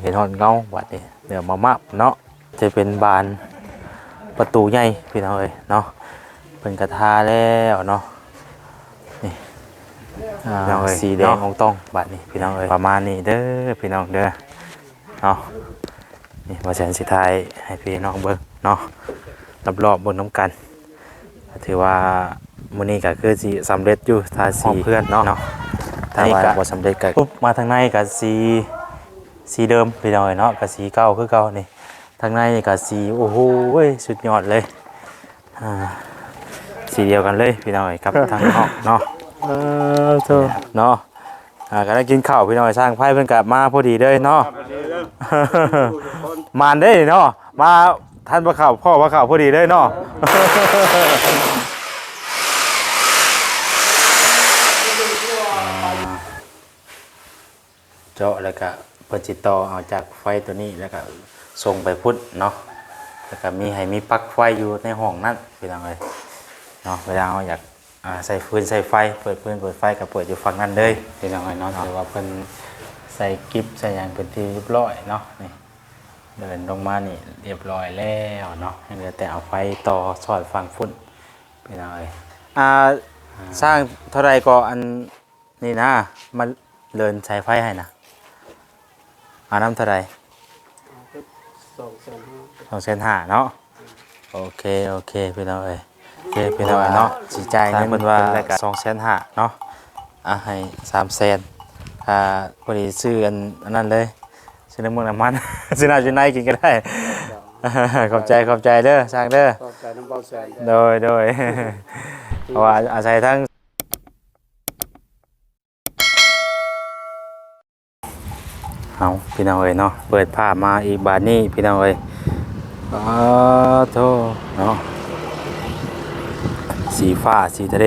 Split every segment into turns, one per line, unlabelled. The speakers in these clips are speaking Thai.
เห็นหอนเงาบัดนี้เดี๋ยวมามับเนาะจะเป็นบานประตูใหญ่พี่น้องเอ้ยเนาะเป็นกระทาแล้วเนาะนี่อ่า
พี่น้องเอ้ย
สีแดง
เนาะ
องต้องบัดนี้พี่น้องเอ้ยประมาณนี้เด้อพี่น้องเด้อเนาะนี่มาแสนสิทายให้พี่น้องเบิ่งเนาะรอบๆบนน้ำกัน ถือว่ามื้อนี้ก็คือสิสำเร็จอยู่ทาสีเพื่อนเนาะถ้าว่าบ่สำเร็จก็ปุ๊บมาทางในก็สี สีเดิมพี่น้องเอ้ยเนาะก็สีเก่าคือเก่านี่ทางในนี่ก็สีโอ้โหเว้ยสุดยอดเลยอ่าสีเดียวกันเลยพี่น้องเอ้ยกับทางนอกเนาะ
เออโธ่
เนาะอ่าก็ได้กินข้าวพี่น้องเอ้ยสร้างไพ่เพิ่นกลับมาพอดีเลยเนาะมานได้เนาะมาท่านพระข่าวพ่อพระข่าวพอดีเลยเนาะเจาะแล้วก็ เปิดจิตต่อเอาจากไฟตัวนี้แล้วก็ส่งไปพุทธเนาะแล้วก็มีให้มีปลั๊กไฟอยู่ในห้องนั้นพี่น้องเลยเนาะเวลาเราอยากอ่าใส่ฟืนใส่ไฟ เปิดฟืนเปิดไฟก็เปิดอยู่ฝั่งนั้นเลยพี่น้องเลยเนาะถือว่าเพิ่นใส่กิฟใส่หยางเป็นที่เรียบร้อยเนาะนี่เดินลงมานี่เรียบร้อยแล้วเนาะยังเหลือแต่เอาไฟต่อสอดฟังฟุ่นพี่น้องเลยอ่าสร้างเท่าไรก็อันนี่นะมันเลินใช้ไฟให้นะ อาน้ำเท่าไรสองเซนห้าเนาะโอเคโอเคพี่น้องเอ้ยโอเคพี่น้องเอ้ยเนาะสีใจายเงินเพิ่นว่าสองเซนห้าเนาะอะให้สามเซนอ่าพอดีซื้ออันอันนั้นเลยซื้อน้ำมันน้ำมันซื้อน้ำซื้อในกินก็ได้ขอบใจขอบใจเด้อสร้างเด้อ
ขอบใจน้ำเบาแสน
โดยโดยเพราะว่าอาศัยทั้ง เอาพี่น้องเอ้ยเนาะเปิดภาพมาอีกบาทนี้พี่น้องเอ้ยอ้าโธ่เนาะสีฟ้าสีทะเล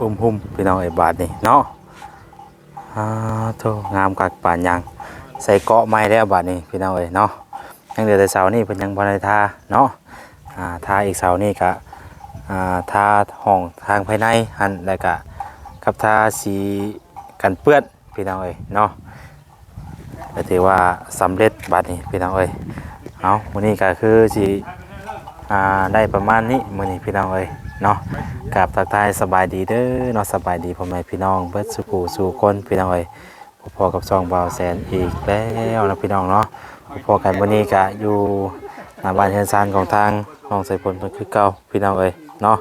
อุ้มหุ่มพี่น้องเอ้ยบาทนี้เนาะอ้าโธ่งามกักป่านยังใส่เกาะไม้แล้วบาทนี้พี่น้องเอ้ยเนาะยังเหลือแต่เสานี่เพิ่นยังบ่ได้ทาเนาะอ่าทาอีกเสานี่ก็อ่าทาห้องทางภายในหันแล้วก็กับทาสีกันเปื้อนพี่น้องเอ้ยเนาะ ก็ถือว่าสำเร็จบัดนี้พี่น้องเอ้ยเอามื้อนี้ก็คือสิอ่าได้ประมาณนี้มื้อนี้พี่น้องเอ้ยเนาะกับทักทายสบายดีเด้อเนาะสบายดีพ่อแม่พี่น้องเบิดสุขสู่คนพี่น้องเอ้ยพอๆกับซองบ่าวแสนอีกแล้วนะพี่น้องเนาะพอๆกันมื้อนี้ก็อยู่หน้าบ้านเฮนซานของทางน้องใส่ผลเพิ่นคือเก่าพี่น้องเอ้ยเนาะ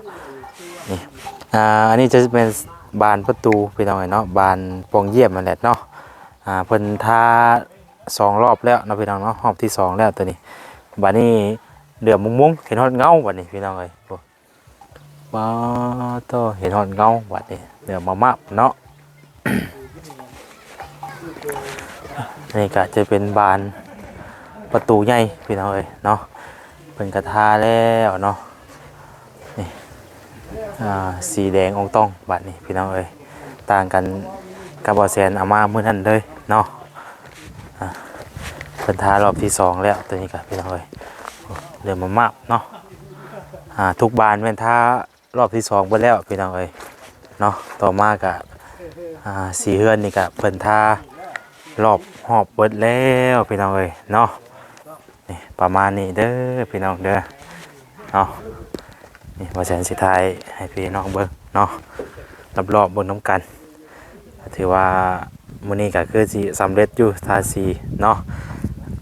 นี่อ่าอันนี้จะเป็นบานประตูพี่น้องเอ้ยเนาะบานปองเยี่ยมนั่นแหละเนาะ อ่าเพิ่นทาสองรอบแล้วนะพี่น้องเนาะรอบที่สองแล้วตัวนี้บานนี้เหลือมุงมุงเห็นฮอดเงาบัดนี้พี่น้องเอ้ยโอ้ว้าวเห็นฮอดเงาบัดนี้เหลือมามับเนาะนี่ก็จะเป็นบานประตูใหญ่พี่น้องเอ้ยเนาะเพิ่นกระทาแล้วเนาะอ่สีแดงองต้องบัดนี้พี่น้องเอ้ยต่างกัน กับบอแซนเอามาเมื่อนั้นเลยเนาะเป็นท้ารอบที่สองแล้วตัวนี้กับพี่น้องเอ้ยเริ่มมามากเนาะอ่าทุกบานเป็นท้ารอบที่สองไปแล้วพี่น้องเอ้ยเนาะต่อมากับอ่าสีเฮือนนี่กับเพิ่นทารอบหอบเบิดแล้วพี่น้องเอ้ยเนาะนี่ประมาณนี้เด้อพี่น้องเด้อเนาะนี่มาแสนสิทายให้พี่น้องเบิ่งเนาะรับรอบบนน้ำกัน ถือว่ามื้อนี้ก็คือสิสำเร็จอยู่ทาสีเนาะ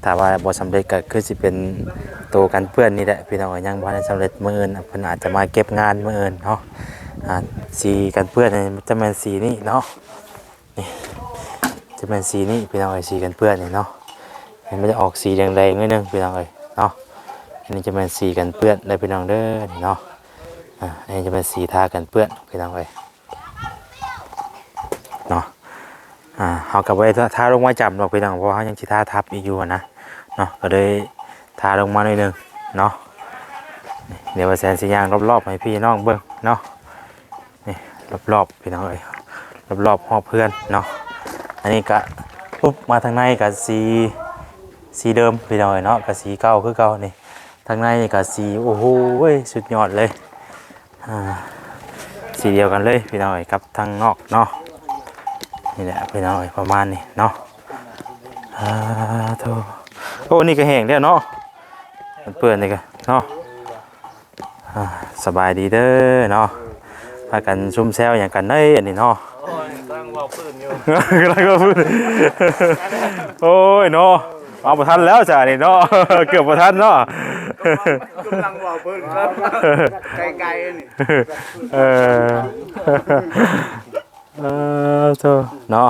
ถ้าว่าบ่สำเร็จก็คือสิเป็นตัวกันเปื้อนนี่แหละพี่น้องยังบ่ได้สำเร็จมื้ออื่นเพิ่นอาจจะมาเก็บงานมื้ออื่นเนาะอ่าสีกันเปื้อนนี่จะเป็นสีนี้เนาะนี่จะเป็นสีนี้พี่น้องเอ้ยสีกันเปื้อนนี่เนาะเห็นมันจะออกสีแดงๆนิดนึงพี่น้องเอ้ยเนาะอันนี้จะเป็นสีกันเปื้อนเลยพี่น้องเด้อนี่เนาะอ่าอันนี้จะเป็นสีทากันเปื้อนพี่น้องเอ้ยเนาะ อ่าเอากลับไว้ทาลงมาจับดอกพี่น้องเพราะเขายังสิท่าทับอีกอยู่นะเนาะก็เลยทาลงมาหน่อยหนึงเนาะเดี๋ยวว่าแสนสียางรอบๆให้พี่น้องเบิ่งเนาะนี่รอบๆพี่น้องเอ้ยรอบๆหอบเพื่อนเนาะอันนี้ก็ปุ๊บมาทางในกับสีสีเดิมพี่น้องเอ้ยเนาะกับสีเก่าคือเก่านี่ทางในนี่กับสีโอ้โหสุดยอดเลยอ่าสีเดียวกันเลยพี่น้องเอ๋ยกับทางนอกเนาะ นี่แหละพี่น้องเอ๋ยประมาณนี้เนาะอ่าอ่าโธ่โอ้นี่ก็แห้งแล้วเนาะมันเปื้อนนี่ก็เนาะอ่าสบายดีเด้อเนาะพากันซุ่มแซวอย่างกันเด้ยอันนี้เนาะ
ตั้งว่าปืนอยู่
อะไรก็พูดโอ้ยเนาะเอาประทันแล้วจ้ะนี่เนาะเกือบประทันเนาะ
กำลังว่าปืนครับไกลๆนี่
เออ เออโธ่เนาะ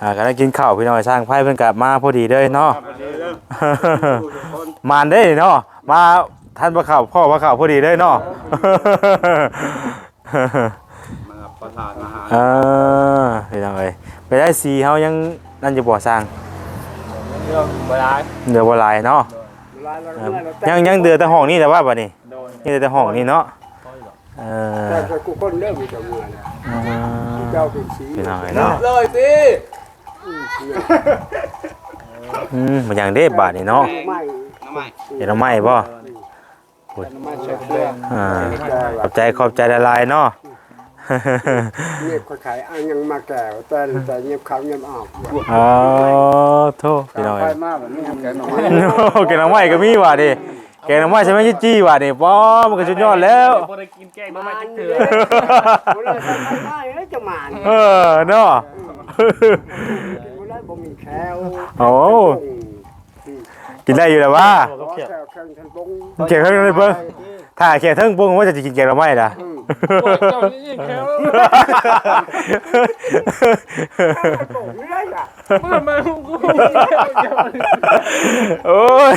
อ่าก็ได้กินข้าวพี่น้อยสร้างไพ่เพิ่นกลับมาพอดีเลยเนาะ มานได้เนาะมาท่านพระข่าวพ่อพระข่าวพอดีเลยเนาะ
มาประทานอาหาร
เออพี่น้องเอ้ยไปได้สีเฮายังนั่นจะบ่สร้าง
เรื่องเวลา
เดือบ่หลายเนาะเออยังยังเดือแต่ห้องนี้แต่ว่าบัดนี้
โดน
นี่แต่ห้องนี้เนาะ เออ
แต่กูคนเริ่มมีแต่เมื่อนะ
เออ
เจ้าเป็นสี
พี่น้องเอ้ยเนาะ
เลยสิ
อืมมันยังเด้บาดนี่เนาะ
ไม่
น้ำใหม่
เดี๋ยวเราไม่บ่
ไม่ใช่เพื่อน
อ่าขอบใจขอบใจละลายๆเนาะ
เงียบเขาขายอันยังมาแก่แต่แต่เงียบเขาเงียบออก
อ๋อโทษพี่น้อง
ไป
เอ้ย
มากแบบนี้แกหน่อย
โอ้แกงหน้ำไม้ก็มีว่ะดิ แกงหน้ำไม้ใช่ไหมจี้ๆว่ะดิป้อมันก็สุดยอดแล้ว
บ่ได้กินแกงน้ำ
มา
ใหม่
น
จัก
เถื่
เถื่
อ
อ
คนเลยไปได้แล้วจะมาน
เออเนาะ
คนเลยบ่มีแคว
โอ้ กินได้อยู่แล้วว่า
ขอแควเครื่องทันปง
แกงเท่งเลยเพิ่ง ถ้าแกงเท่งปุ้งว่าจะกินแกงหน้ำไม้ล่ะ
เจ้านี่แค่
ปงเรื่อยอะ
มามากู
โอ้ย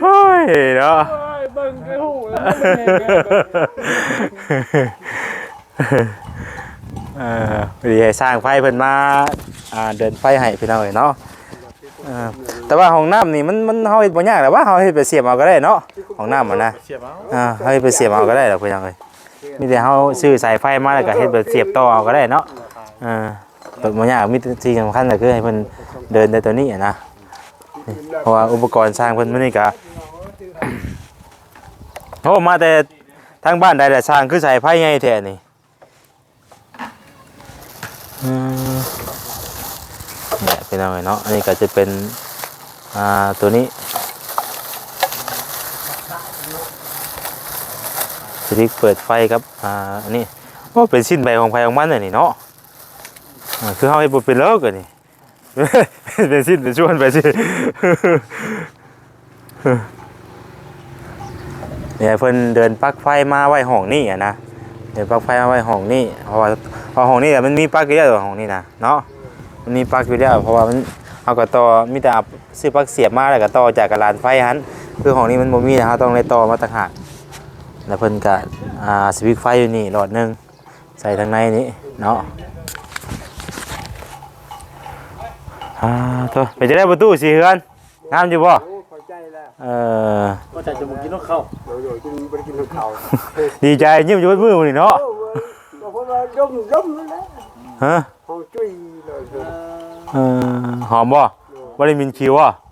โอ้ยเนาะ
เบิ่งไอ้หูแล้ว
เออพอดีให้สร้างไฟเพิ่นมาอ่าเดินไฟให้พี่น้องเอ้ยเนาะเออแต่ว่าห้องน้ำนี่มันมันเฮาเฮ็ดบ่ยากหรอกว่าเฮาเฮ็ดไปเสียบเอาก็ได้เนาะ ห้องน้ำมันนะ
เสียบเอา
อ่าเฮาเฮ็ดไปเสียบเอาก็ได้ดอกพี่น้องเอ้ยมีแต่เฮาซื้อสายไฟมาแล้วก็เฮ็ดแบบเสียบต่อเอาก็ได้เนาะเออแบบบ่ยากมีแต่ที่สำคัญก็คือให้เพิ่นเดินได้ตัวนี้อะนะนี่เพราะว่าอุปกรณ์สร้างเพิ่นมื้อนี้ก็โอ้มาแต่ทางบ้านใดแต่สร้างคือสายไฟใหญ่แท้นี่อืมเนี่ยเป็นอะไรเนาะอันนี้ก็จะเป็นอ่าตัวนี้ สวิตช์เปิดไฟครับอ่าอันนี้โอ้เป็นสิ้นใบของไฟของมันเลยนี่เนาะคือเขาให้บเป็นเลิกกันนี่เป็นสิ้นเป็นช่วนไปสิเนี่ยเพิ่นเดินปลั๊กไฟมาไว้ห้องนี่อะนะเดินปลั๊กไฟมาไว้ห้องนี่เพราะว่าเพราะห้องนี้มันมีปลั๊กอยู่แล้วห้องนี้นะเนาะมันมีปลั๊กอยู่แล้วเพราะว่ามันเอาก็ต่อมีแต่ซื้อปลั๊กเสียบมาแล้วก็ต่อจากกระลานไฟหันคือห้องนี้มันบ่มีนะเราต้องเลยต่อมาต่างหาก แล้วเพิ่นก็อ่าสวิตช์ไฟอยู่นี่หลอดหนึงใส่ทางในนี้เนาะอ่าโตไปจะได้ประตูสิเฮือนงามอยู่บ่
โอ้เข้าใจแล้ว
เออ
ก็จะจะมึงกินนกเข้า
โดยโดยกินไปกินข้าว
ดีใจยิ้มอยู่บนมือมื้อนี่เนาะ
โอ้ยบอกว่าดมดมนั่นแหละ
ฮะ
ห้องจุ้ยเลยเถอะ
เออหอมบ่บ่ได้มินคิวอะ
บอก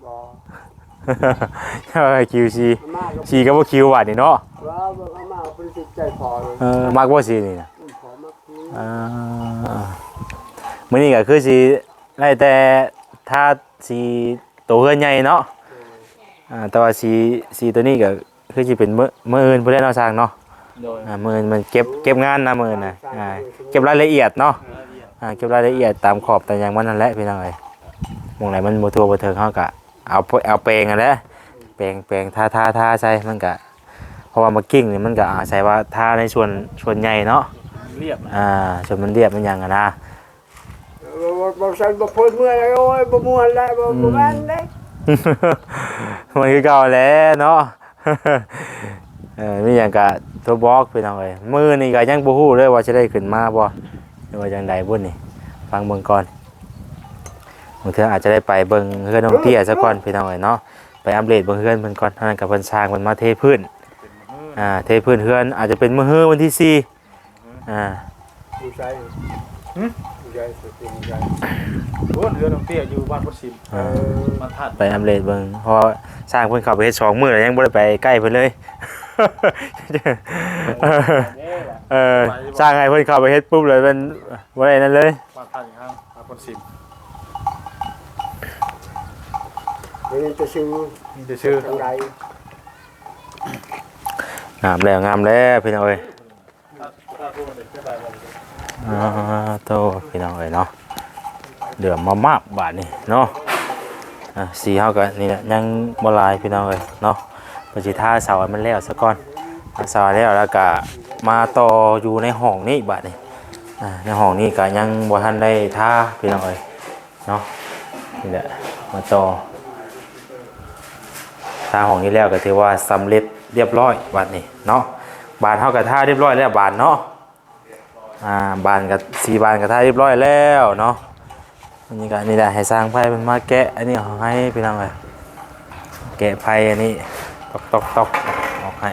เออ คิวซี
อาม่าก็
ซีก็บ่คิวว่ะนี่เนาะ
ว่าอาม่าเป็นจิตใจพอเลย
เออมักบ่ซีนี่นะ
ขอมาคืน
อ่ามื้อนี้ก็คือสิไล่แต่ถ้าสีโตเฮือนใหญ่เนาะอ่าแต่ว่าสีสีตัวนี้ก็คือสิเป็นมื้อมื้ออื่นบ่ได้เนาะสร้างเนาะ
โดย
อ่ามื้ออื่นมันเก็บเก็บงานนะมื้ออื่นน่ะอ่าเก็บรายละเอียดเนาะอ่าเก็บรายละเอียดตามขอบตามหยังมันนั่นแหละพี่น้องเอ้ยหมองไหนมันบ่ทั่วบ่ถึงเฮาก็ เอาเอาแปรงนั่นแหละแปรงแปรงทาทาทาใส่มันก็เพราะว่ามากิ้งนี่มันก็อาศัยว่าทาในส่วนส่วนใหญ่เนาะ
เรียบ
อ่าส่วนมันเรียบมันหยังอะนะ
บอกบอกฉันบอกพูดเมื่อไรโอ้ยบ่ม่วนแล้วบ่บ่แม่นเลย
มันคือเก่าแหล้วเนาะเออมีอย่างกะตัวบล็อกไปหน่อยมือนี่ก็ยังบ่ฮู้เลยว่าจะได้ขึ้นมาบ่หรือว่าจังใดบุ่นนี่ฟังเบิ่งก่อน บางเทื่ออาจจะได้ไปเบิ่งเฮือนน้องเตี้ยซะก่อนพี่น้องเอ้ยเนาะไปอัปเดตเบิ่งเฮือนเพิ่นก่อนเท่านั้นกับเพิ่นสร้างเพิ่นมาเทพื้นอ่าเทพื้นเฮือนอาจจะเป็นมื้อฮื้อวันที่สี่อ่า
ดูใจหึดูใจสุดดูใจ
โอ้เรือน้องเตี้ยอยู่บ้านพุทธิม
เออ
มาทัด
ไปอัปเดตเบิ่งเพราะว่าสร้างเพิ่นเข้าไปเฮ็ดสองมื้อแล้วยังบ่ได้ไปใกล้เพิ่นเลยเออสร้างให้เพิ่นเข้าไปเฮ็ดปุ๊บเลยเป็นบ่ได้นั่นเลย
มาทัดอีกครั้งมาพุทธิม
วันนี้จะซื้อ
มีแต่ชื่อ
ทางใด
งามแล้วงามแล้วพี่น้องเอ้ยอ่าโตพี่น้องเอ้ยเนาะเดือมมามากบาทนี่เนาะอะสีเฮาก็นี่แหละยังบ่หลายพี่น้องเอ้ยเนาะปฏิท่าเสาให้มันแล้วซะก่อนถ้าเสาแล้วแล้วก็มาต่ออยู่ในห้องนี้บาทนี่อ่าในห้องนี้ก็ยังบ่ทันได้ท่าพี่น้องเอ้ยเนาะนี่แหละมาต่อ ท่าห้องนี้แล้วก็ถือว่าสำเร็จเรียบร้อยบานนี้เนาะบานเท่ากับท่าเรียบร้อยแล้วบานเนาะอ่าบานกับสีบานกับท่าเรียบร้อยแล้วเนาะอันนี้ก็นี่แหละให้สร้างไพ่มันมาแกะอันนี้เอาให้พี่น้องเลยแกะไพ่อันนี้ตอกตอกตอกออกให้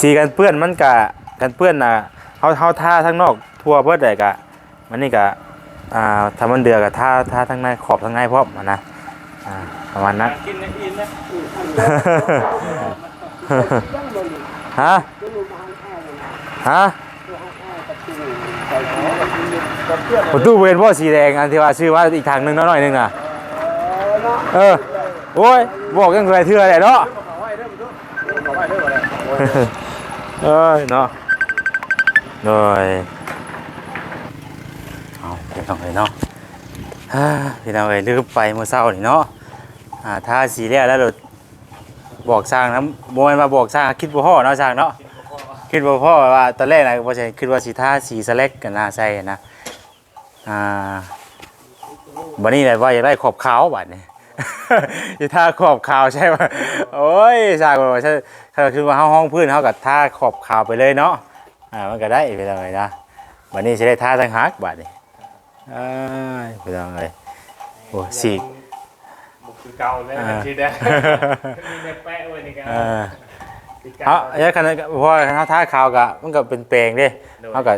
สีกันเปื้อนมันกะกันเปื้อนนะเขาเขาท่าทั้งนอกทั่วเบิดเลยกะมันนี่กะอ่าทำมันเดือกับท่าท่าทั้งในขอบทั้งในพร้อมนะอ่า ประมาณนั้น
กินในอินนะ
ฮะฮะประตูเวนว่าสีแดงอันที่ว่าชื่อว่าอีกทางหนึงเนาะหน่อยหนึงน่ะเออโอ้ยบอกยังไรเทื่อแหละเนาะเอ้ยเนาะโดยเอาพี่น้องเลยเนาะฮ่าพี่น้องเลยลืมไปเมื่อเช้านี่เนาะ อ่าถ้าสีแล้วแล้วโดดบอกสร้างนะโมเมนมาบอกสร้างคิดบ่พ่อเนาะสร้างเนาะคิดบ่พ่อว่าตอนแรกนะบ่ใช่คิดว่าสีท่าสีสแลกกันน่าใส่นะอ่าบัดนี้เลยว่าอยากได้ขอบขาวบัดนี้สีท่าขอบขาวใช่ป่ะโอ้ยสร้างว่าใช่ถ้าคือว่าเฮาห้องพื้นเฮากับท่าขอบขาวไปเลยเนาะอ่ามันก็ได้ไปเลยนะบัดนี้สิได้ท่าทางฮักบัดนี้เอ้ยไปเลยโอ้สี
เก่าเลย
อ่า
ชื่อแดงมีในแปะไว้ในการ
เออเอาอย่างคันนั้นก็เพราะว่าเขาท่าขาวกะมันก็เป็นแปลงเด้เขาก็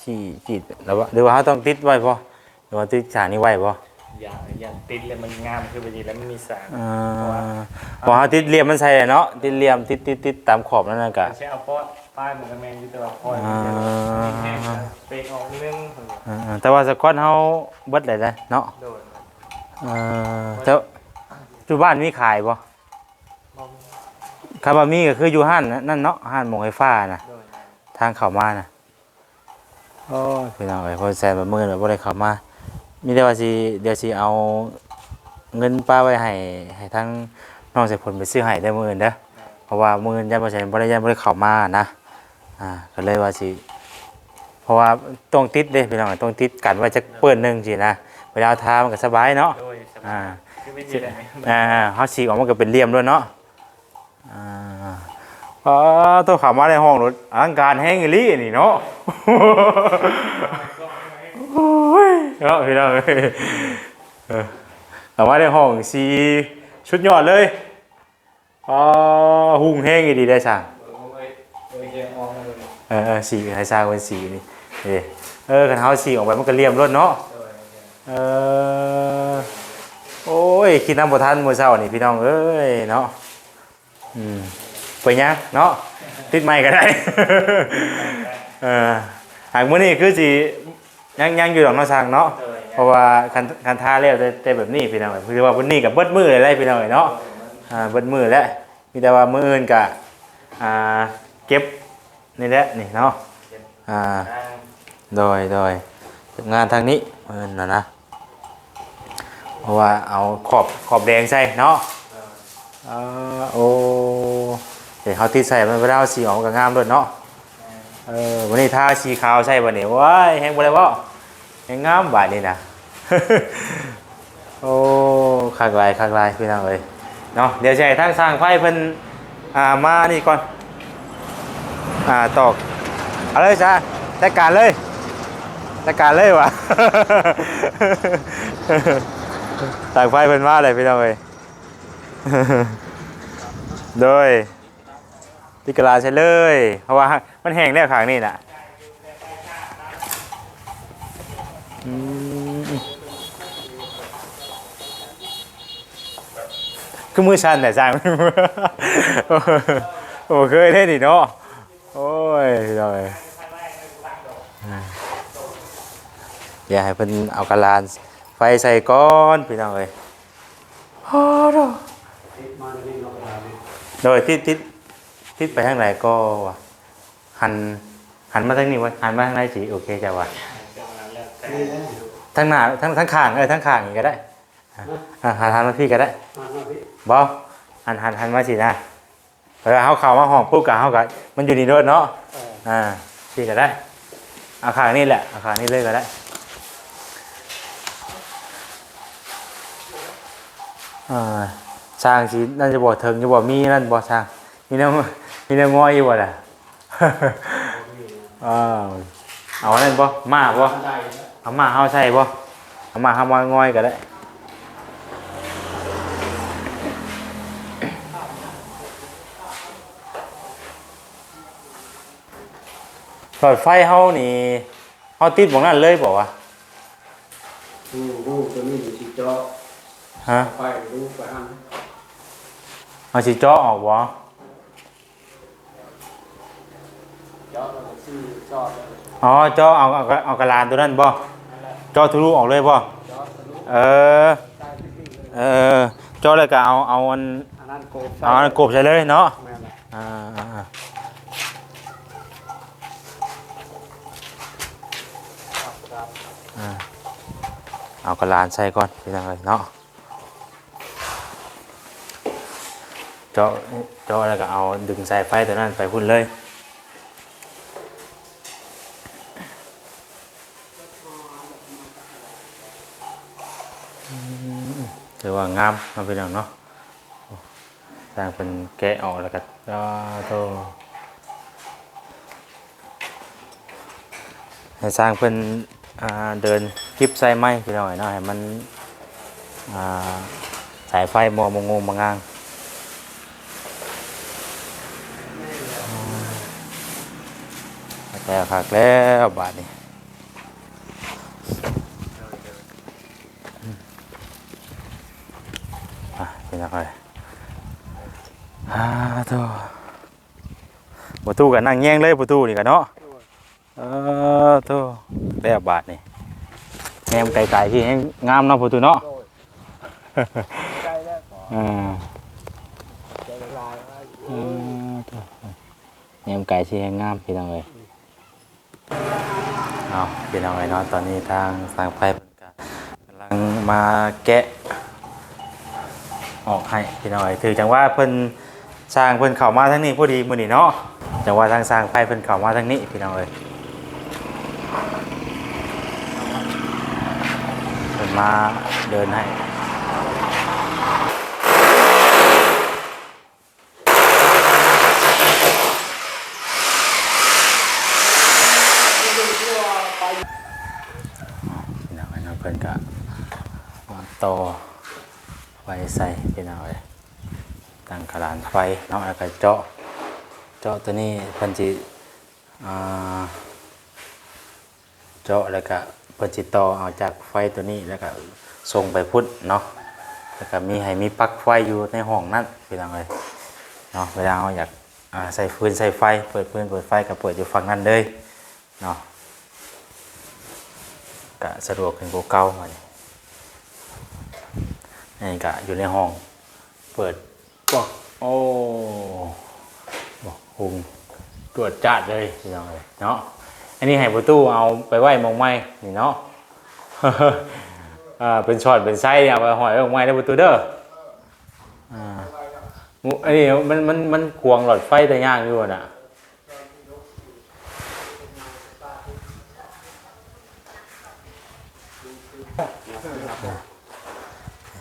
ฉี่ฉีดแล้วว่าหรือว่าเขาต้องติดไว้พอหรือว่าติดฉากนี้ไว้พอ
อย่างอย่างติดเลยมันงามคือไปดีแล้วมันมีสาร
อ่าพอเขาติดเหลี่ยมมันใส่เนาะติดเหลี่ยมติดติดติดตามขอบนั่นน่ะกะ
ใช้เอาป้อนป้ายมันก็แมงอยู่แต่ว่าป้อน
อ่า
แห้งๆเป็นออกนึง
อ่าแต่ว่าสกอตเขาเบิดเลยนะเนาะ
โดน
อ่าแต่ จุบ้านมีขายบ่คาบามีก็คืออยู่ห้านนั่นเนาะห้านหมงไฟฟ้านะ
โดน
ทางเข้ามานะโอ้ยพี่น้องเอ้ยพอแซนมาเมื่อแบบบ่ได้เข้ามา มีแต่ว่าสิเดี๋ยวสิเอาเงินป้าไว้ให้ให้ทั้งน้องใส่ผลไปซื้อให้ได้มื้ออื่นเด้อเพราะว่ามื้ออื่นยันบ่ใช่บ่ได้ยันบ่ได้เข้ามานะอ่าก็เลยว่าสิเพราะว่าต้องติดเด้พี่น้องต้องติดกันไว้จักเปิ้นหนึงสินะเวลาทามันก็สบายเนาะ
โดยสบา
อ่า
ยคือ ไม่ดีเลย
อ่าเฮาสีออกมันก็เป็นเหลี่ยมด้วยเนาะอ่าอ๋อตัวขามาในห้องรถอลังการแฮงอีหลีนี่เนาะโอ้ยเนาะพี่น้องเอ้ยเอขามาในห้องสีชุดยอดเลยอ๋อหุ่งแห้งอีดีได้สั่งเออเออสีให้สร้าเป็นสีนี่เออเออคันเฮาสีออกไปมันก็เลี่ยมรถเนาะเออ โอ้ยคิดน้ำบ่ทันมื้อเช้านี่พี่น้องเอ้ยเนาะอืมไปยังเนาะติดไม้ก็ได้เออหากมื้อนี้คือสิยังยังอยู่ดอกนาะสร้างเนาะเพราะว่าคันคันท่าแล้วแต่แต่แบบนี้พี่น้องเอ้ยคือว่ามื้อนี้ก็เบิดมือเลยพี่น้องเอ้ยเนาะอ่าเบิดมือแล้วมีแต่ว่ามื้ออื่นก็อ่าเก็บนี่แหละนี่เนาะอ่าโดยโดยงานทางนี้เอินนะนะ ราะว่าเอาขอบขอบแดงใส่เนาะเออโอ้เดี๋ยวเขาติดใส่มันไปแล้วสีออกก็งามด้วยเนาะเออวันนี้ทาสีขาวใช่ป่ะเนี่ยว้ายแหงบ่ได้บ่แหงงามบาดนี่นะโอ้คักลายคักลายพี่น้องเอ้ยเนาะเดี๋ยวใช้ทางสร้างไฟเพิ่นอ่ามานี่ก่อนอ่าตอกเอาเลยจ้าจัดการเลยจัดการเลยวะ ต่างไฟเป็นว่าอะไรพี่น้องเอ้ยโดยพิกลาใช่เลย เพราะว่ามันแห้งแล้วขางนี่น่ะอืมคือมือชันแต่จ้างโอ้เคยได้ดิเนาะโอ้ยพี่น้องเอ้ยอย่าให้เพิ่นเอากระลาน ไฟใส่ก้อนพี่น้องเอ้ยโอ้โหโดยทิศทิศทิศไปทางไหนก็ว่าหันหันมาทางนี้ไว้หันมาทางไหนสิโอเคจ้ะว่าทางหน้าทางทางข้างเออทางข้างนี่ก็ได้อะหันหันมาพี่ก็ได้บอหันหันหันมาสินะเออเขาเข้ามาห้องปุ๊บกับเขากับมันอยู่นี่โดดเนาะอ่าพี่ก็ได้เอาข้างนี่แหละเอาข้างนี้เลยก็ได้ อ่าสร้างสินั่นจะบอกเถิงจะบอกมีนั่นบอกสร้างมีแนวมีแนวงอยอยู่บ่ล่ะเออเอาอันนั่นบ่มาบ่เอามาเฮาใส่บ่เอามาเฮามางอยก็ได้หลอดไฟเฮานี่เฮาติดบ่งนั้นเลยบ่วะ
ดูดูตัวนี้อยู่ที่จอ
ฮะ
ไปดูไปอัน
เอาสิเจาะออกบ่
จอแล้วก็ซื้อจ้อ
เจาะเอาเอาเอากระลานตัวนั้นบ่เจาะทะลุออกเลยบ่
จอ
เออ
เอ
อเจาะเลยก็เอาเอาอันเอาอันกบใส่เลยเนาะอ่าเอากระลานใส่ก่อนพี่น้องเอ้ยเนาะ เจาะเจาะแล้วก็เอาดึงสายไฟตัวนั้นไปพุ่นเลยถือว่างามมาเป็นอย่างเนาะสร้างเป็นแกะออกแล้วก็ก็โตให้สร้างเป็นเดินคลิปใส่ไม้พี่น้อยเนาะให้มันสายไฟมอมงงมางาง แต่คักแล้วบาทนี้อะพี่น้อยอ่าโตประตูกันนั่งแย่งเลยประตูนี่กันเนาะเออโตได้บาทนี่แงมไกลๆที่ให้งามเนาะประตูเนาะ
ใกล้แล้วขอ
อ่า
ใจละลายไว้
เออโถ่แงมไก่ที่ให้งามพี่น้องเลย เอาพี่น้องเลยเนาะตอนนี้ทางสร้างไฟเพิ่นก็กำลังมาแกะ ออกให้พี่น้อยถือจังว่าเพิ่นสร้างเพิ่นเข้ามาทางนี้พอดีมื้อนี้เนาะจังว่าทางสร้างไฟเพิ่นเข้ามาทางนี้พี่น้องเอ้ยเพิ่นมาเดินให้พี่น้องเอ้ยเนาะเพิ่นก็มาต่อ ไฟใส่พี่น้องเอ้ยตั้งกระดานไฟเนาะแล้วก็เจาะ เจาะตัวนี้เพิ่นสิอ่าเจาะแล้วก็เพิ่นสิต่อเอาจากไฟตัวนี้แล้วก็ส่งไปพุทธเนาะแล้วก็มีให้มีปลั๊กไฟอยู่ในห้องนั้นพี่น้องเอ้ยเนาะเวลาเราอยากอ่าใส่ฟืนใส่ไฟ เปิดฟืนเปิดไฟก็เปิดอยู่ฝั่งนั้นเลยเนาะก็สะดวกขึ้นกว่าเก่ามานี่นี่ก็อยู่ในห้อง เปิดบอก โอ้บอกหุงตรวจจัดเลยพี่น้องเลยเนาะอันนี้ให้ประตูเอาไปไหว้มองไม้นี่เนาะอ่าเป็นช็อตเป็นไส้เอาไปหอยไว้มองไม้ได้ประตูเด้ออ่าอันนี้มันมันมันควงหลอดไฟแต่ย่างอยู่น่ะ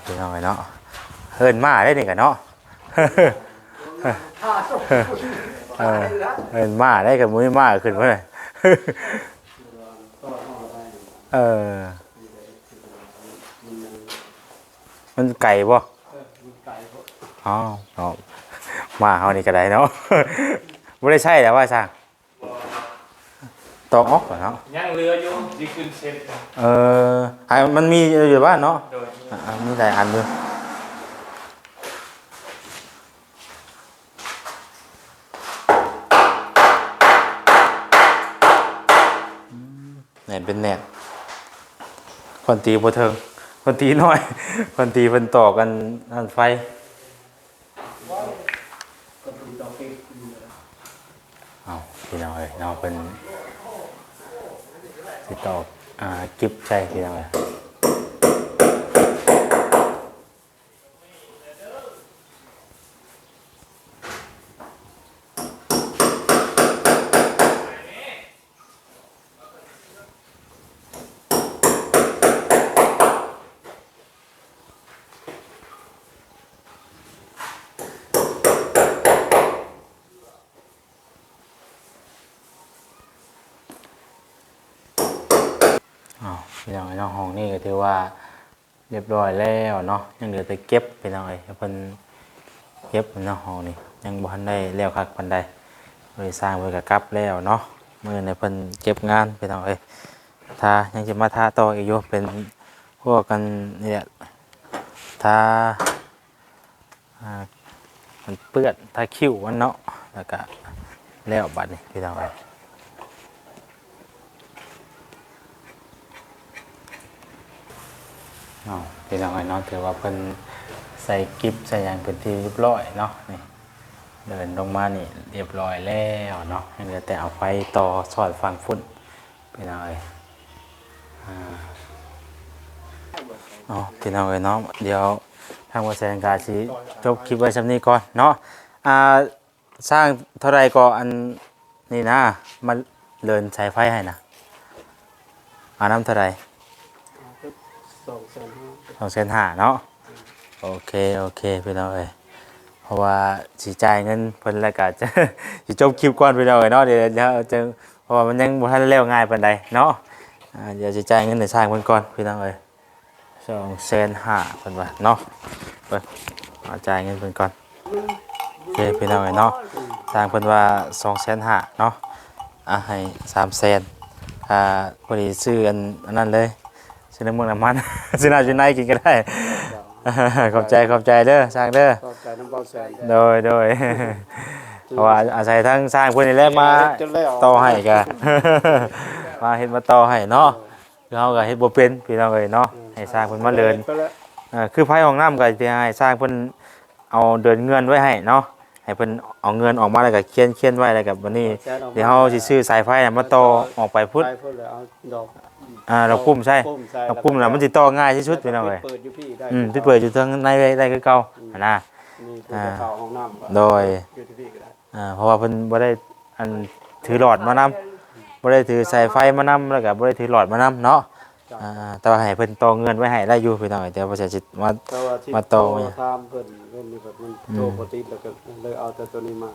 พี่น้องเลยเนาะเฮิรนมาได้หนี่งกันเนาะ เออเห็นมาได้กับมุ้ยมาขึ้นมาเลยเออ มันไก่บ่อ๋อเอามาเฮานี่ก็ได้เนาะไม่ได้ใช่แต่ว่าสั่งตอกออกเนาะ
ย่างเรืออยู่ดีขึ้นเซ็ตน
เออไอ้มันมีอยู่บ้านเนาะ
โดย
อะมีหลายอันอยู่ นเป็นแหนควันตีบ่เทิงควันตีน้อยควันตีเพิ่นต่อกันอันไฟเอาพี่น้องเอ้ยน้องเป็นสิต่ออ่ากิฟใช่พี่น้องเอ้ย พี่น้องเน้องห้องนี่ก็ถือว่าเรียบร้อยแล้วเนาะยังเหลือแต่เก็บพี่น้องเอ้ยเพิ่นเก็บเนาะห้องนี่ยังบ่ทันได้แล้วคักปานใดเลยสร้างไว้ก็กลับแล้วเนาะมื้อนี้เพิ่นเก็บงานพี่น้องเอ้ยถ้ายังจะมาทาต่ออีกอยู่เป็นพวกกันนี่แหละทาอ่ามันเปื้อนทาคิ้วมันเนาะแล้วก็แล้วบัดนี้พี่น้องเอ้ย เนาะพี่น้องไอ้เนาะถือว่าเพิ่นใส่กิฟใส่ยังเป็นที่เรียบร้อยเนาะนี่เดินลงมานี่เรียบร้อยแล้วเนาะเหลือแต่เอาไฟต่อสอดฟังฝุ่นพี่น้องเอ้ยอ่าเนาะพี่น้องเอ้ยเนาะเดี๋ยวทางวัดแสงกาชีจบคลิปไว้สำนี้ก่อนเนาะอ่าสร้างเท่าไรก็อันนี่นะมาเลินใช้ไฟให้นะอ่าน้ำเท่าไร
สองแสนห้า
สองเซนห้าเนาะโอเคโอเคพี่น้องเอ้ยเพราะว่าสีจ่ายเงินเพิ่นแล้วก็จะ สิจบคลิปก่อนพี่น้องเอ้ยเนาะเดี๋ยวเดี๋ยวจะเพราะว่ามันยังบ่ทันแล้วง่ายปานใดเนาะอ่าเดี๋ยวสิจ่ายเงินให้สร้างเพิ่นก่อนพี่น้องเอ้ยสองเซนห้าเพิ่นว่าเนาะเพิ่นเอาจ่ายเงินเพิ่นก่อนโอเคพี่น้องเอ้ยเนาะสร้างเพิ่นว่าสองเซนห้าเนาะอะให้สามเซนอ่าพอดีซื้ออันอันนั้นเลย ซื้อน้ำมันน้ำมันซื้อน้ำซื้อไนกินก็ได้ ขอบใจขอบใจเด้อสร้างเด้อ
ต่อใจน้ำเบาแสน
โดยโดยเพราะว่าอาศัยทั้งสร้างเพื่อนนี่แหละมา
จนแล้ว
ต่อให้กันมาเฮ็ดมาต่อให้เนาะคือเฮาก็เฮ็ดบ่เป็นพี่น้องเอ้ยเนาะให้สร้างเพิ่นมาเดิน
ไปแล้ว
เอ่อคือไผห้องน้ำก็สิให้สร้างเพิ่นเอาเดินเงินไว้ให้เนาะให้เพิ่นเอาเงินออกมาแล้วก็เขียนเขียนไว้แล้วก็บัดนี้
แสนออกม
เดี๋ยวเฮาสิซื้อสายไฟน่ะมาต่อออกไปพุทธ
ไปพุ่นเลยเอาดอก
อ่าเราปุ่มใช่
ปุ่มใส่
เราปุ่มน่ะมันสิต่อง่ายที่สุดพี่น้องเอ้ย
เปิดอยู่พี่ได้
อืมที่เปิดอยู่ทางในได้คือเก่าหั่นนะ
นี่คือจะเข้าห้องน้ำก่อน
โดย
อยู่ที่พี่ก็ได้
อ่าเพราะว่าเพิ่นบ่ได้อันถือหลอดมานำบ่ได้ถือสายไฟมานำแล้วก็บ่ได้ถือหลอดมานำเนาะอ่าแต่ว่าให้เพิ่นต่อเงินไว้ให้ได้อยู่พี่น้องแต่ว่าจะสิมา
แต่ว่าที่
มาต่อ
โทร
ไว้
ถามเพิ่นเพิ่นนี่แบบมันโทรปกติแล้วก็เลยเอาแต่ตัวนี้มา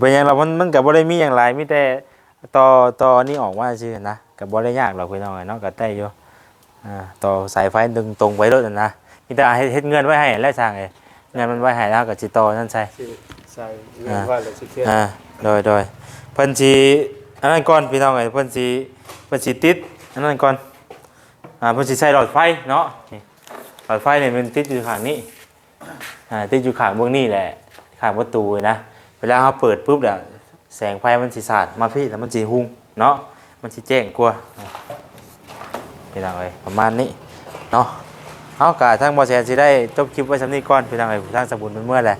เป็นหยังเรามันมันก็บ่ได้มีหยังหลายมีแต่ ต่อต่ออันนี้ออกมาซื่อนะก็บ่ได้ยากหรอกพี่น้องเนาะก็ได้อยู่อ่าต่อสายไฟดึงตรงไว้รถนั่นนะมีแต่เฮ็ดเฮ็ดเงินไว้ให้แล้วสร้างเอ้เงินมันไว้ให้แล้วก็สิต่อนั่นใช่
สิใส่เงินไว้แล้วสิเทียน
อ่าโดยโดยเพิ่นสิอันนั้นก่อนพี่น้องเอ้ยเพิ่นสิเพิ่นสิติดอันนั้นก่อนอ่าเพิ่นสิใส่หลอดไฟเนาะนี่หลอดไฟเนี่ยมันติดอยู่ข้างนี้อ่าติดอยู่ข้างเบื้องนี้แหละข้างประตูเลยนะเวลาเราเปิดปุ๊บเนี่ย แสงไฟมันสิสาดมาพี่แล้วมันสิหุ่งเนาะมันสิแจ้งกว่าพี่น้องเอ้ยประมาณนี้เนาะเอากะทางบ่แซนสิได้จบคลิปไว้สำนี้ก่อนพี่น้องเอ้ยทางสมุนมันเมื่อแหละ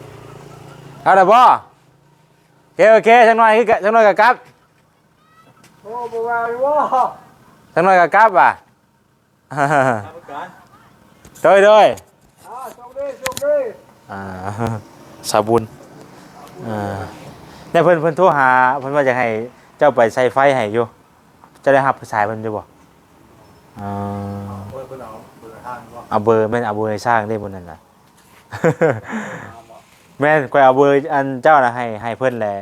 เอาล่ะบ่โอเคโอเคจังหน่อยคือจังหน่อยกับกลับ
โอ้บ่ว่าว่า
จังหน่อยกับกลับอะโดยโดย
อ่าโชคดีโชคดี
อ่าสาบุญอ่า เนี่ยเพิ่นเพิ่นโทรหาเพิ่นว่าจะให้เจ้าไปใส่ไฟให้อยู่จะได้รับสายเพิ่นอยู่บ่อ่า
โอ้ยเพิ่นเอาเบอร์ห้างว่า
เอาเบอร์แม่นเอาเบอร์ให้สร้างได้บนนั้นน่ะแม่นก็เอาเบอร์อันเจ้าน่ะให้ให้เพิ่นแหละ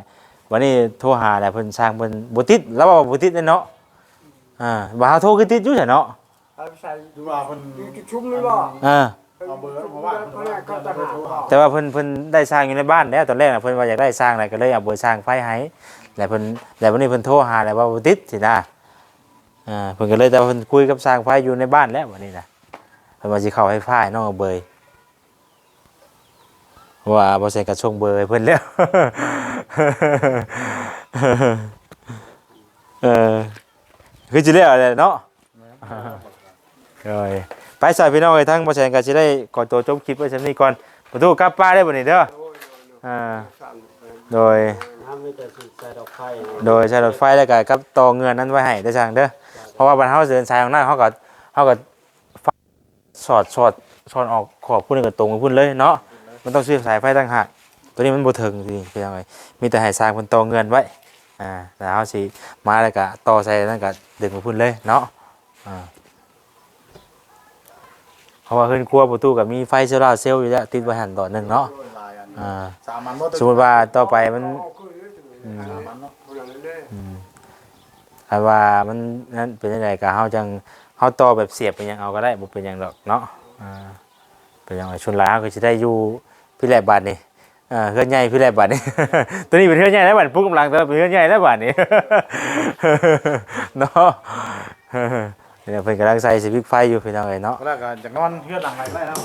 วันนี้โทรหาแล้วเพิ่นสร้างเพิ่นบ่ติดแล้วว่าบ่ติดแน่เนาะอ่าว่าเฮาโทรคือติดอยู่ใช่เนาะ
เอาไปใส่
ดูว่าเพิ่น
อยู่ชุ่มเลยบ่
อ่า
เอาเบอร์เพราะว่าเพิ่น
เขาจะหาบ่
แต่ว่าเพิ่นเพิ่นได้สร้างอยู่ในบ้านแล้วตอนแรกน่ะเพิ่นว่าอยากได้สร้างอะไรก็เลยเอาเบอร์สร้างไฟให้แล้วเพิ่นแล้ววันนี้เพิ่นโทรหาแล้วว่าบ่ติดสินะอ่าเพิ่นก็เลยแต่ว่าเพิ่นคุยกับสร้างไฟอยู่ในบ้านแล้ววันนี้นะเพิ่นว่าสิเข้าให้ไฟน้องเอาเบอร์ว่าบ่ใส่กระชงเบอร์ให้เพิ่นแล้ว เออคือสิแล้วแหละเนาะโอ้ย ไปใส่พี่น้องไอ้ทั้งบ่แซงก็สิได้ขอตัวจบคลิปไว้ซั่นนี้ก่อนประตูกลับป้าได้บ่นี่เด้ออ่าโดย โดยใช้รถไฟแล้วก็กับต่อเงินนั้นไว้ให้ได้อจังเด้อเพราะว่าบรรเทาเดินสายของนั้นเขาก็เขาก็สอดสอดสอดออกขอบพุ่นกับตรงกับพุ่นเลยเนาะมันต้องซื้อสายไฟต่างหากตัวนี้มันบ่ถึงสิเป็นยังไงมีแต่ให้สร้างเพิ่นต่อเงินไว้อ่าแล้วเขาสิมาแล้วก็ต่อใส่นั่นก็ดึงกับพุ่นเลยเนาะอ่า ราะว่าเฮือนครัวประตูก็มีไฟโซลาร์เซลล์อยู่แล้วติดไว้หันต่อหนึงเนาะอ่า
สามมันบ่
สมมุติว่าต่อไปมัน
สามมันเนาะ
ถ้าว่ามันนั่นเป็นยังไงก็เฮาจังเฮาต่อแบบเสียบเป็นหยังเอาก็ได้บ่เป็นหยังดอกเนาะอ่าเป็นหยังไงชุนหลายเฮาก็สิได้อยู่พี่แลบบาทนี่เอ่าเฮือนใหญ่พี่แลบบาทนี่ ตัวนี้เป็นเฮือนใหญ่แล้วบาดปุ๊กกำลังตัวเป็นเฮือนใหญ่แล้วบาดนี่ เนาะ เดี๋ยวเพิ่นกำลังใส่สวิตช์ไฟอยู่พี่น้องเอ้ยเนาะ
แล้วก็จะนอนเพื่อนหลังไหนได้แล้ว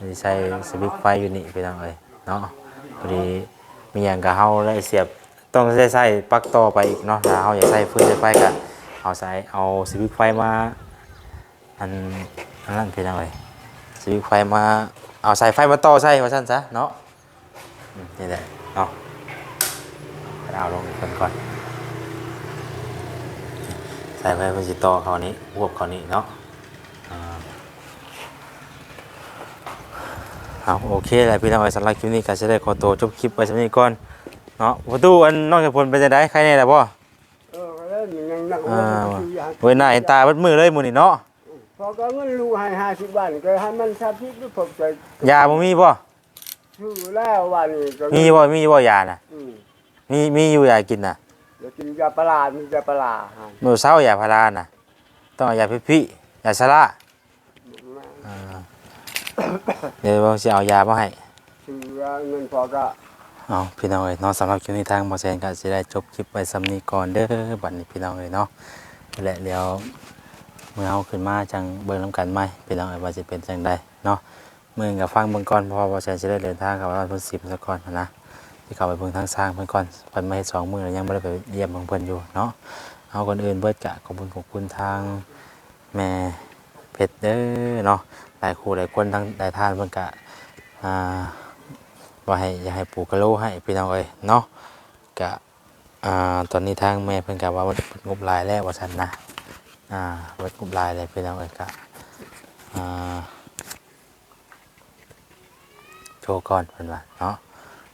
นี่ใส่สวิตช์ไฟอยู่นี่พี่น้องเอ้ยเนาะพอดีมีหยังก็เฮาได้เสียบต้องใช้ใส่ปลั๊กต่อไปอีกเนาะถ้าเฮาอยากใส่ฟืนใส่ไฟก็เอาใส่เอาสวิตช์ไฟมาอันอันนั้นพี่น้องเอ้ยสวิตช์ไฟมาเอาสายไฟมาต่อใส่ว่าซั่นซะเนาะอืมนี่แหละเนาะเอาลงก่อนก่อน สายไฟมันสิต่อเขานี้รวบเขานี้เนาะอ่าเอาโอเคเลยพี่น้องไอ้สำหรับคลิปนี้ก็จะได้ขอตัวจบคลิปไว้สำหรับนี้ก่อนเนาะประตูอันนอกจากผลเป็นจะได้ใครเนี่ยล่ะพ่อ
เออแล้วยังนั่ง
อ่าเว้ยหน้าเห็นตาเบัดมือเลยมื้อนี้เนาะ
พอก็เงินลูกให้ห้าสิบบาทก็ให้มันชาพิษด้วยผมใจ
ยาบ่มีบ่
ชื่อแล้ววันนี้ก็
มีบ่มีบ่ยาน่ะ
อืม
มีมีอยู่ยากินน่ะ
เดี๋ยวกินยาปลามียาปลาให้
มื้อเช้ายาพาราน่ะ ต้องเอายาพิพิยาชราอ่าเดี๋ยวเราสิเอายามาให้
ชื่อเงินพอก็
เอาพี่น้องเอ้ยเนาะสำหรับคลิปนี้ทางบ่แซนก็สิได้จบคลิปไว้สำนี้ก่อนเด้อบัดนี้พี่น้องเอ้ยเนาะและเดี๋ยวเมื่อเฮาขึ้นมาจังเบิ่งนํกันใหม่พี่น้องเอ้ยว่าสิเป็นจังใดเนาะมื้อนี้ก็ฟังเบิ่งก่อนเพราะว่าบ่แซนสิได้เดินทางเข้าไปบ้านเพิ่น10ซะก่อนหั้นนะ สิเข้าไปเบิ่งทางสร้างเพิ่นก่อนเพิ่นมาเฮ็ดสองมือแล้วยังบ่ได้ไปเยี่ยมของเพิ่นอยู่เนาะเอาก่อนอื่นเบิดก็ขอบคุณขอบคุณทางแม่เพชรเด้อเนาะหลายคู่หลายคนทั้งหลายท่านเพิ่นก็อ่าว่าให้อยาให้ปลูกกะโลให้พี่น้องเอ้ยเนาะกะอ่าตอนนี้ทางแม่เพิ่นกะว่าเพิ่นงบหลายแล้วว่าซั่นนะอ่าเบิดงบหลายเลยพี่น้องเอ้ยกะอ่าโชว์ก่อนเพิ่นว่าเนาะ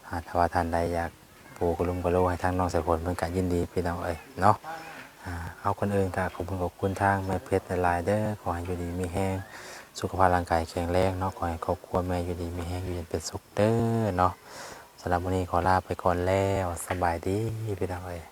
อ่าถ้าว่าท่านใดอยากปลูกกะลุมกะโลให้ทางน้องสายฝนเพิ่นกะยินดีพี่น้องเอ้ยเนาะเอาคนอื่นก็ขอบคุณขอบคุณทางแม่เพชรลายเด้อขอให้อยู่ดีมีแห้งสุขภาพร่างกายแข็งแรงเนาะขอให้ครอบครัวแม่อยู่ดีมีแห้งอยู่เย็นเป็นสุขเด้อเนาะสำหรับวันนี้ขอลาไปก่อนแล้วสบายดีพี่น้องเอ้ย